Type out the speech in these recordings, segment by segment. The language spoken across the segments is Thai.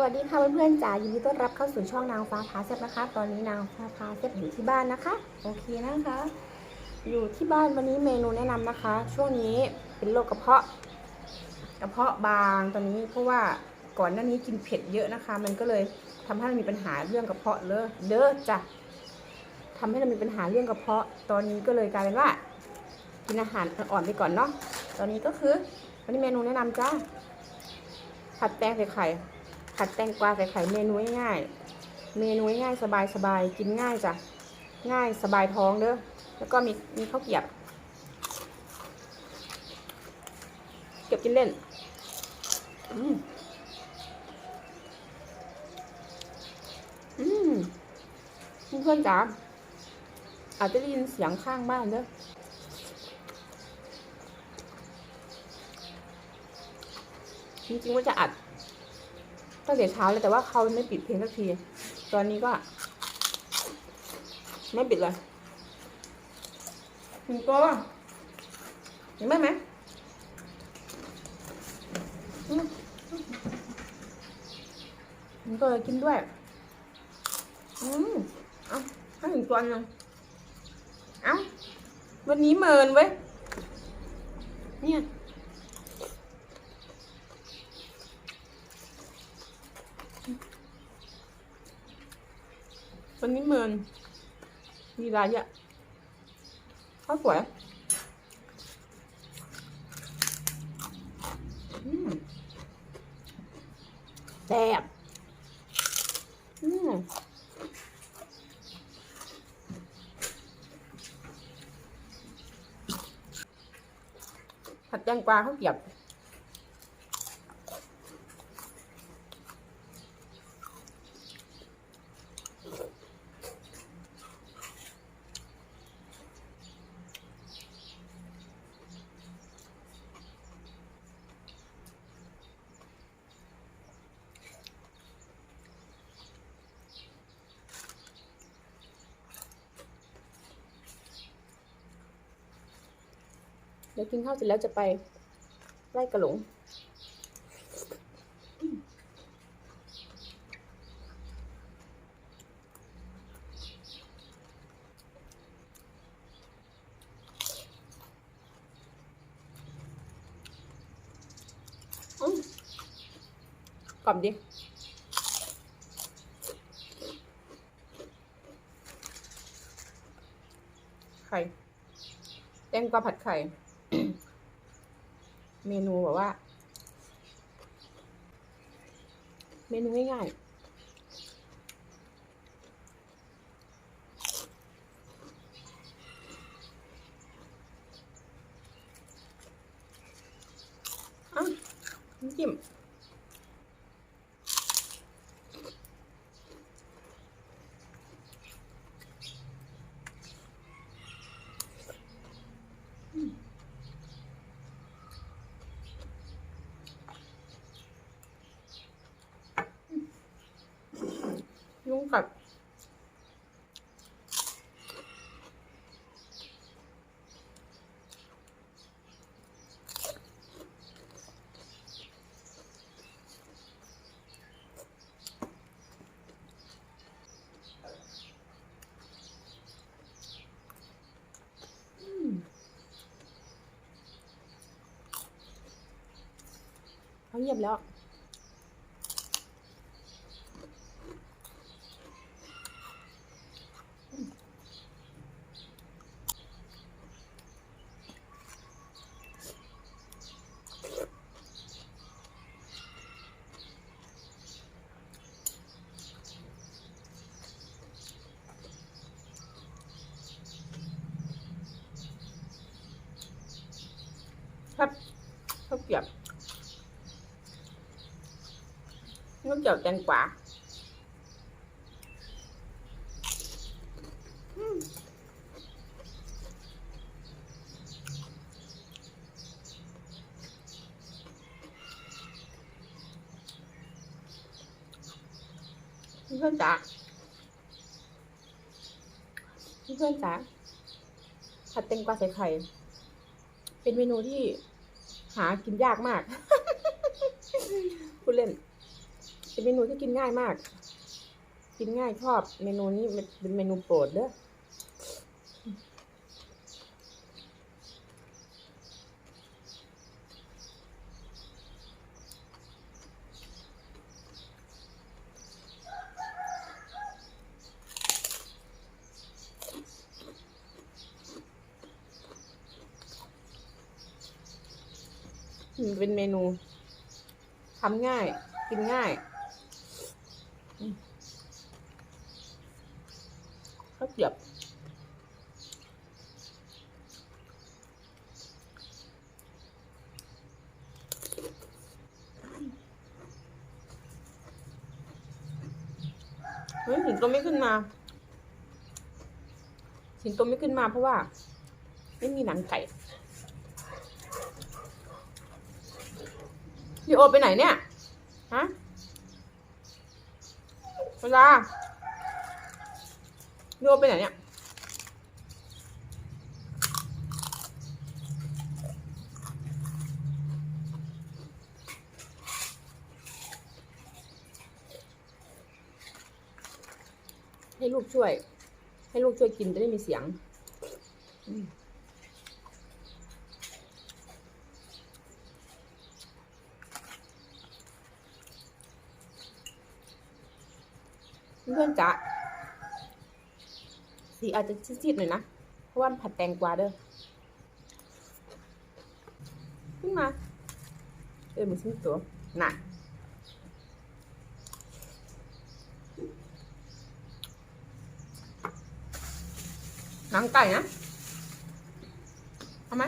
วัสดีค่ะเพื่อนๆจ๋ายินดีต้อนรับเข้าสู่ช่องนางฟ้าพาเซฟนะคะ ตอนนี้นางฟ้าพาเซฟอยู่ที่บ้านนะคะ โอเคนะคะ อยู่ที่บ้านวันนี้เมนูแนะนำนะคะ ช่วงนี้เป็นโรคกระเพาะ กระเพาะบางตอนนี้เพราะว่าก่อนหน้านี้กินเผ็ดเยอะนะคะ มันก็เลยทำให้เรามีปัญหาเรื่องกระเพาะเลอะเด้อจ้ะทำให้เรามีปัญหาเรื่องกระเพาะ ตอนนี้ก็เลยกลายเป็นว่า กินอาหารอ่อนไปก่อนเนาะตอนนี้ก็คือวันนี้เมนูแนะนำจ้าผัดแตงใส่ไข่ ผัดแตงกวาใส่ไข่เมนูง่ายๆเมนูง่ายๆสบายกินง่ายจ้ะง่ายสบายท้องเด้อแล้วก็มีมีข้าวเกรียบเก็บกินเล่นอืมอืมเพื่อนจ๋าอาจจะได้ยินเสียงข้างบ้านเด้อจริงๆว่าจะอัด ตั้งแต่เช้าเลยแต่ว่าเขาไม่ปิดเพลงสักที ตอนนี้ก็ ไม่ปิดเลยถึงตัวเห็นไหมไหมอืมมันก็เลยกินด้วย อืมเอาให้ถึงตัวนึงเอ้าวันนี้เมินเว้ยเนี่ย วันนี้เมินมีรายเยอะข้าวสวยแซ่บอืมผัดแตงกวาข้าวเกรียบ เดี๋ยวกินข้าวเสร็จแล้วจะไปไล่กระหลงอืมกรอบดิไข่แตงกวาผัดไข่ เมนูแบบว่า เมนูง่ายๆอ้าวน้ำจิ้มยุงกัดอืม เขาเงียบแล้วครับข้าวเกรีย บข้าวเกรียบแตงกวาอืมเพื่อนจ๋าเพื่อนจ๋าผัดแตงกวาใส่ไข่ เป็นเมนูที่หากินยากมาก พูด เมนูที่กินง่ายมาก กินง่ายชอบ เมนูนี้เป็นเมนูโปรดเด้อเป็นเมนูทำง่าย กินง่ายอืมข้าว เกรียบเฮ้ยสิงโตไม่ขึ้นมา สิงโตไม่ขึ้นมาเพราะว่า ไม่มีหนังไก่พี่โอไปไหนเนี่ย ฮะเวลา โอไปไหนเนี่ยให้ลูกช่วย ให้ลูกช่วยกินจะได้มีเสียงอืมเพื่อนๆจ๊ะ สีอาจจะซีดๆหน่อยนะ เพราะว่าผัดแตงกวาเด้อ ขึ้นมา เออมันชิ้นตัวหน่ะหนังไก่นะ เอาไหม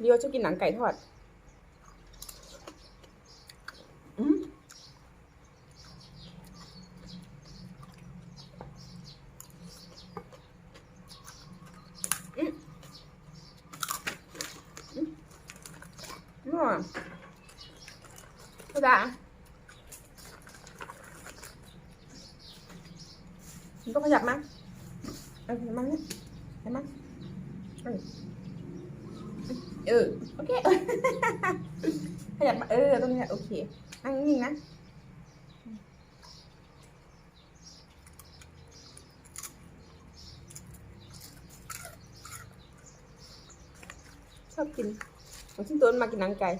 เดียวชอบกินหนังไก่ทอด อืมอืมอืมอร่อยกระดาษมันต้องขยับมั้ยเออมันเนี่ยเห็นไหมเออ เออ โอเค ขยับมา เออ ตรงนี้โอเค นั่งนิ่งนะ ชอบกินของชิ้นตัวมากินหนังไก่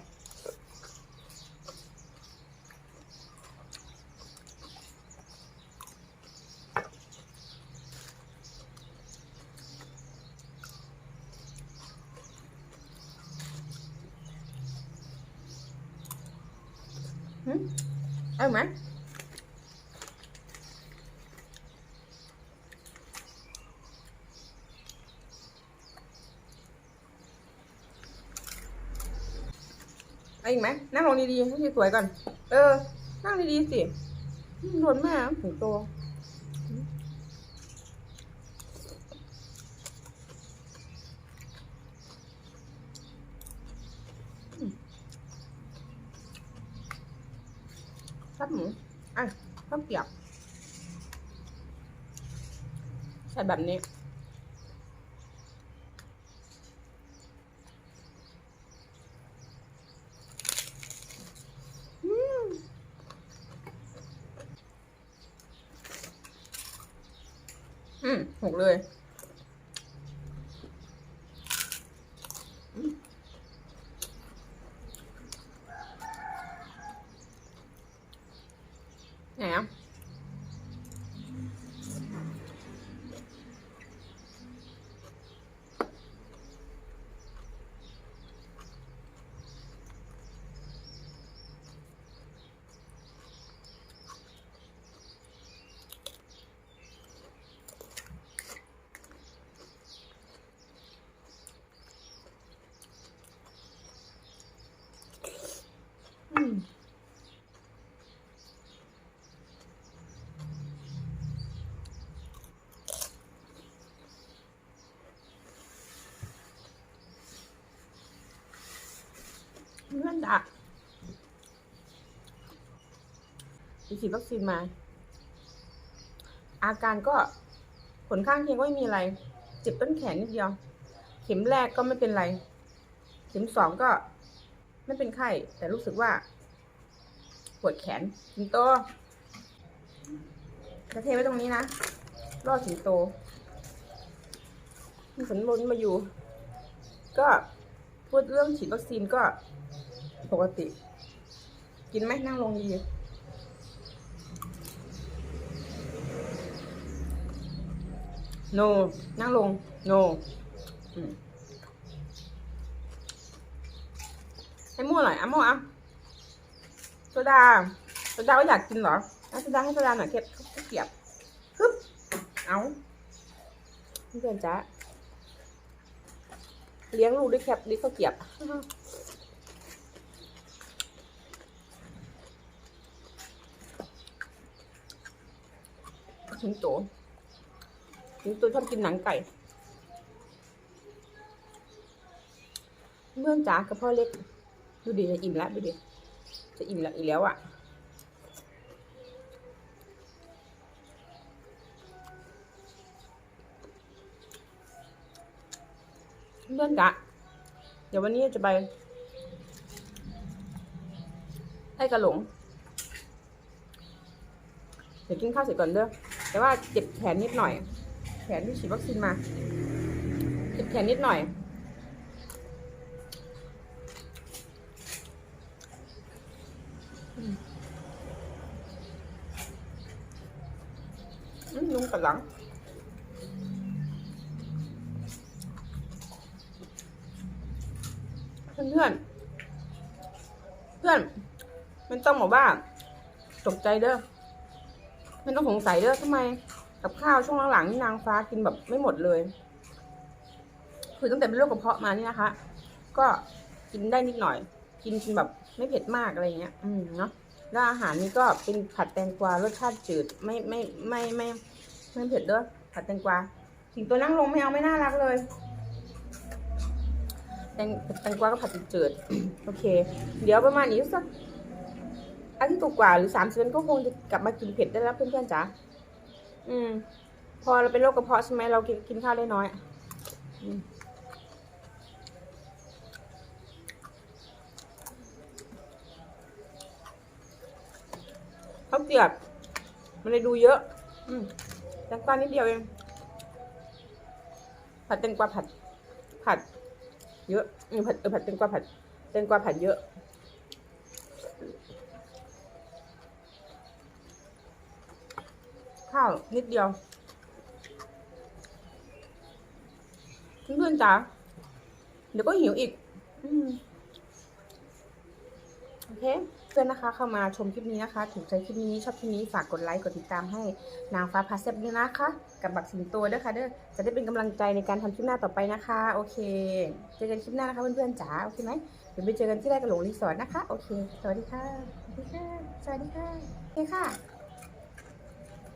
เอาไหมเอาอีกไหมนั่งลงดีๆให้สวยก่อน เออ นั่งดีๆสิโดนแม่ถึงโต หมูอะข้าวเกรียบใส่แบบนี้ อืมหกเลย อืมเพื่อนดักไปฉีดวัคซีนมา อาการก็ผลข้างเคียงก็ไม่มีอะไร เจ็บต้นแขนนิดเดียว เข็มแรกก็ไม่เป็นไร เข็มสองก็ ไม่เป็นไข้ แต่รู้สึกว่า ปวดแขนสิงโตจะเทไว้ตรงนี้นะรอดสิงโตมีฝนลนมาอยู่ ก็พูดเรื่องฉีดวัคซีนก็ปกติ กินไหมนั่งลงดีโนนั่งลง โนอืม ให้มั่วหน่อยอะมั่วอะโซดาโซดาก็อยากกินเหรอเอาโซดาให้โซดาหน่อยเก็บเก็บฮึบเอาเพื่อนจ้าเลี้ยงลูกด้วยแคปดิข้าวเกรียบสิงโตสิงโตชอบกินหนังไก่ เมื่อนจ๋ากับพ่อเล็ก ดูดิจะอิ่มแล้วดูดิจะอิ่มแล้วอีกแล้วอะเพื่อนจ๋าเดี๋ยววันนี้จะไปให้กระหลง เดี๋ยวกินข้าวเสร็จก่อนเด้อ แต่ว่าเจ็บแขนนิดหน่อย แขนที่ฉีดวัคซีนมา เจ็บแขนนิดหน่อย อืม อืมลุงกับหลังเพื่อนเพื่อนเพื่อนมันต้องบอกว่าตกใจเด้อไม่ต้องสงสัยเด้อทำไม กับข้าวช่วงหลังๆนี่นางฟ้ากินแบบไม่หมดเลย คือตั้งแต่เป็นโรคกระเพาะมานี่นะคะ ก็กินได้นิดหน่อย กินกินแบบไม่เผ็ดมากอะไรเงี้ย อืมเนาะแล้วอาหารนี้ก็เป็นผัดแตงกวารสชาติจืดไม่ไม่ไม่ไม่ ไม่เผ็ดด้อผัดแตงกวาสิงตัวนั่งลงไม่เอาไม่น่ารักเลยแตงแตงกวาก็ผัดจืดโอเค เดี๋ยวประมาณนี้สักอาทิตย์กว่าหรือสามสิบวันก็คงจะกลับมากินเผ็ดได้แล้วเพื่อนๆจ๋าอืม พอเราเป็นโรคกระเพาะใช่ไหมเรากินกินข้าวได้น้อยอข้าวเกรียบมันเลยดูเยอะ อืม แตงกวานิดเดียวเอง ผัดแตงกวาผัด ผัด เยอะอืมผัดเออผัดแตงกวาผัดแตงกวาผัดเยอะ ข้าวนิดเดียวเพื่อนๆจ๋าเดี๋ยวก็หิวอีกอืมโอเค เพื่อนนะคะเข้ามาชมคลิปนี้นะคะถูกใจคลิปนี้ชอบคลิปนี้ฝากกดไลค์กดติดตามให้นางฟ้าพาเซฟด้วยนะคะ กับบักสิงโตด้วยค่ะเด้อจะได้เป็นกำลังใจในการทำคลิปหน้าต่อไปนะคะ โอเค เจอกันคลิปหน้านะคะเพื่อนๆจ๋าโอเคไหมเดี๋ยวไปเจอกันที่ไร่กระโหลกรีสอร์ทนะคะโอเคสวัสดีค่ะสวัสดีค่ะสวัสดีค่ะโอเคค่ะ